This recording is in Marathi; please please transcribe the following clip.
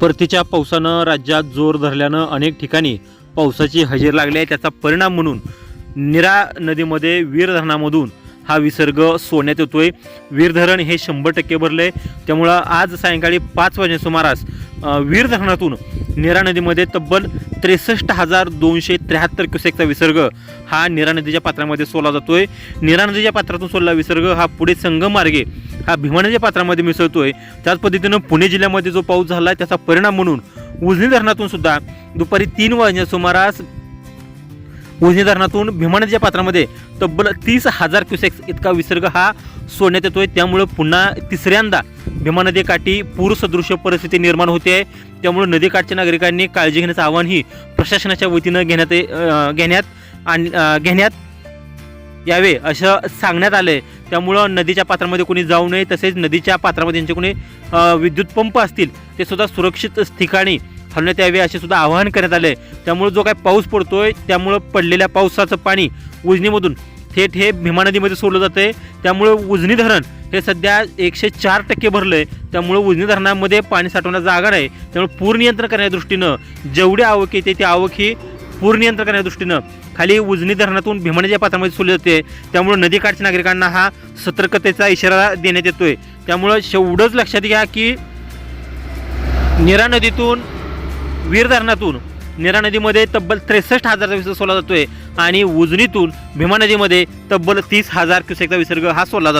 परतीच्या पावसानं राज्यात जोर धरल्यानं अनेक ठिकाणी पावसाची हजेरी लागली आहे. त्याचा परिणाम म्हणून निरा नदीमध्ये वीर धरणामधून हा विसर्ग सोडण्यात येतोय. वीर धरण हे शंभर टक्के भरलं आहे त्यामुळं आज सायंकाळी पाच वाजे सुमारास वीर धरणातून निरा नदीमध्ये तब्बल त्रेसष्ट हजार दोनशे त्र्याहत्तर क्युसेकचा विसर्ग हा निरा नदीच्या पात्रामध्ये सोडला जातोय. निरा नदीच्या पात्रातून सोडला विसर्ग हा पुढे संगमार्गे हा भीमा पात्रामध्ये मिसळतोय त्याच पद्धतीनं पुणे जिल्ह्यामध्ये जो पाऊस झाला आहे त्याचा परिणाम म्हणून उजनी धरणातून सुद्धा दुपारी तीन वाजण्या सुमारास उजनी धरणातून भीमानदीच्या पात्रामध्ये तब्बल तीस हजार क्युसेक्स इतका विसर्ग हा सोडण्यात येतोय. त्यामुळं पुन्हा तिसऱ्यांदा भीमा नदीकाठी पूरसदृश्य परिस्थिती निर्माण होते. आहे त्यामुळे नदीकाठच्या नागरिकांनी काळजी घेण्याचं आवाहनही प्रशासनाच्या वतीनं घेण्यात ये- घेण्यात आणि घेण्यात यावे असं सांगण्यात आलं आहे त्यामुळं नदीच्या पात्रामध्ये कोणी जाऊ नये तसेच नदीच्या पात्रामध्ये ज्यांचे कोणी विद्युत पंप असतील ते सुद्धा सुरक्षित ठिकाणी हलवण्यात यावे असे सुद्धा आवाहन करण्यात आले त्यामुळे जो काही पाऊस पडतोय त्यामुळं पडलेल्या पावसाचं पाणी उजनीमधून थेट हे भीमा नदीमध्ये सोडलं जातं आहे त्यामुळं उजनी धरण हे सध्या एकशे चार टक्के भरलं आहे त्यामुळं उजनी धरणामध्ये पाणी साठवण्याचा जागा नाही. त्यामुळे पूर नियंत्रण करण्याच्या दृष्टीनं जेवढी आवक येते ती आवक ही पूर नियंत्रण करण्याच्या दृष्टीनं खाली उजनी धरणातून भीमा नदीच्या पात्रामध्ये सोडली जाते त्यामुळे नदीकाठच्या नागरिकांना हा सतर्कतेचा इशारा देण्यात येतोय. त्यामुळं शेवढंच लक्षात घ्या की निरा नदीतून वीर धरणातून निरा नदीमध्ये तब्बल त्रेसष्ट हजारचा विसर्ग सोडला जातोय आणि उजनीतून भीमा नदीमध्ये तब्बल तीस हजार क्युसेकचा विसर्ग हा सोडला जातो